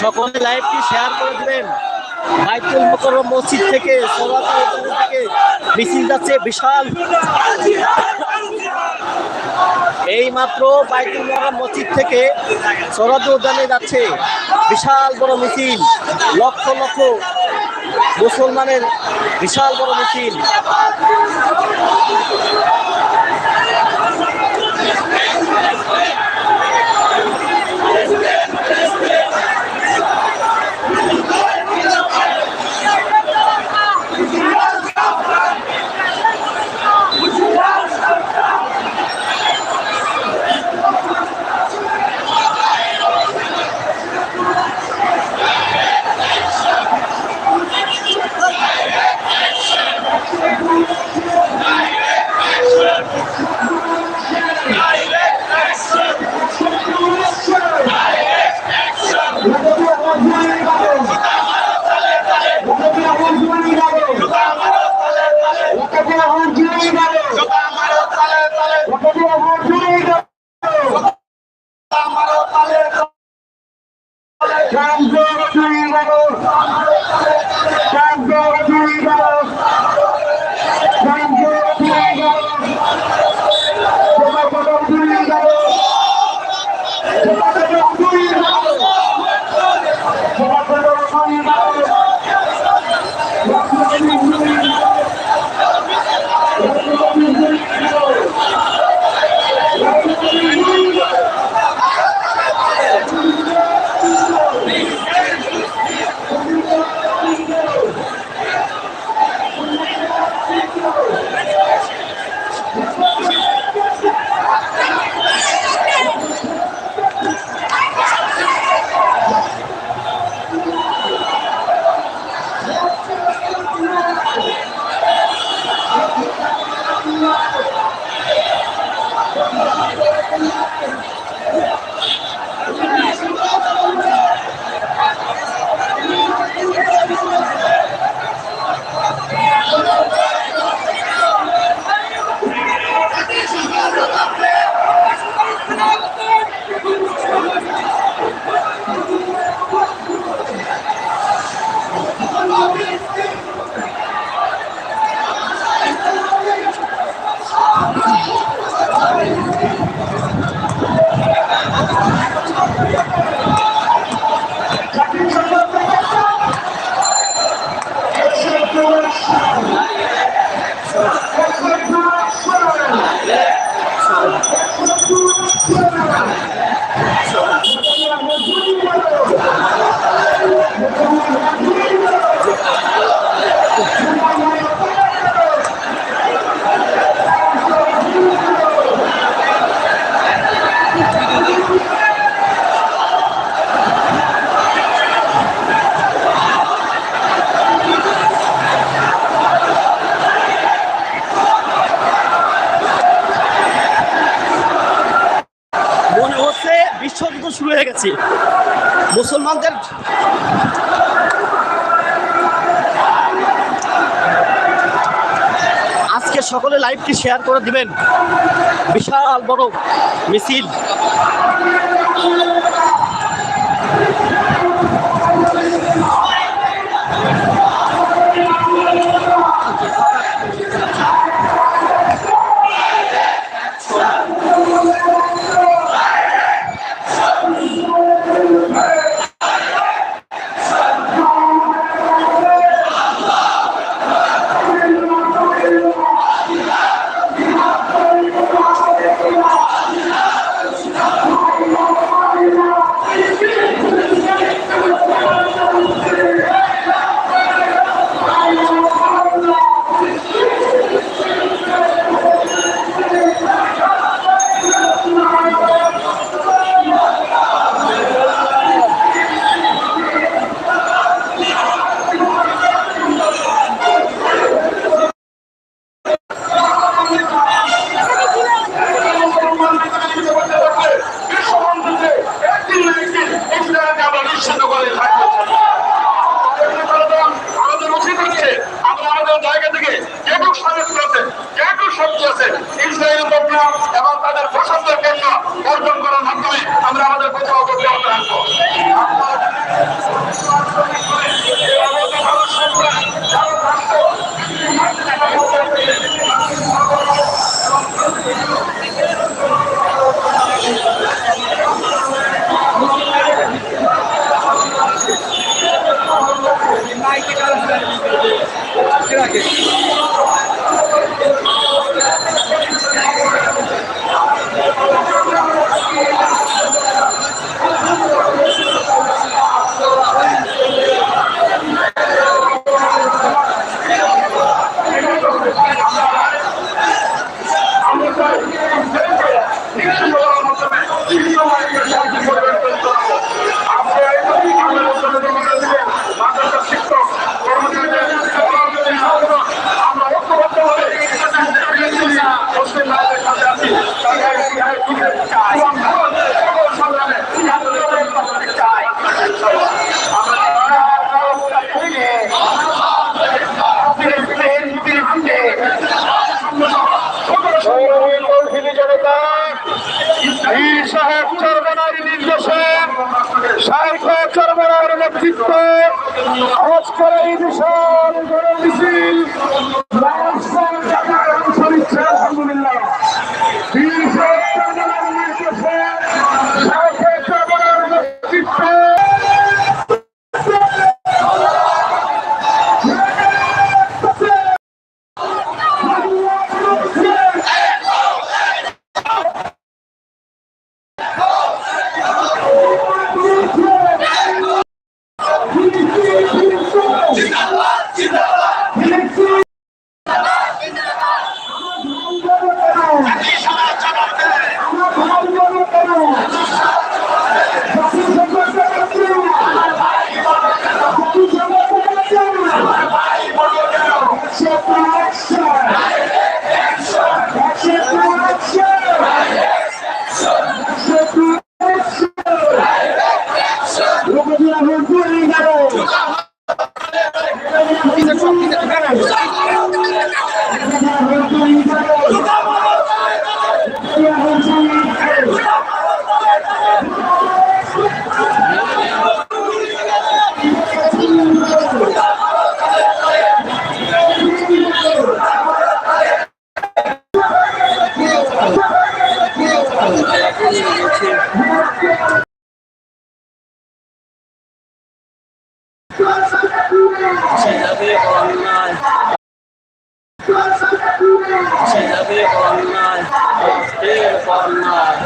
সকলে লাইভটি শেয়ার করে দিবেন। বাইতুল মোকরম মসজিদ থেকে থেকে মিছিল যাচ্ছে বিশাল। এই মাত্র বাইতুল মোকরম মসজিদ থেকে সরাতে উদ্যানে যাচ্ছে বিশাল বড় মিছিল। লক্ষ লক্ষ মুসলমানের বিশাল বড় মিছিল। Palestine. বিশ্বযুদ্ধ শুরু হয়ে গেছে। মুসলমানদের আজকে সকলে লাইভটি শেয়ার করে দিবেন। বিশাল বড় মিছিল। এবং সাহেব চরমনার নেতৃত্ব শাইখ আজ করে এই বিষয়। সেলাবে অন্যায় সেলাবে অন্যায় অন্যায়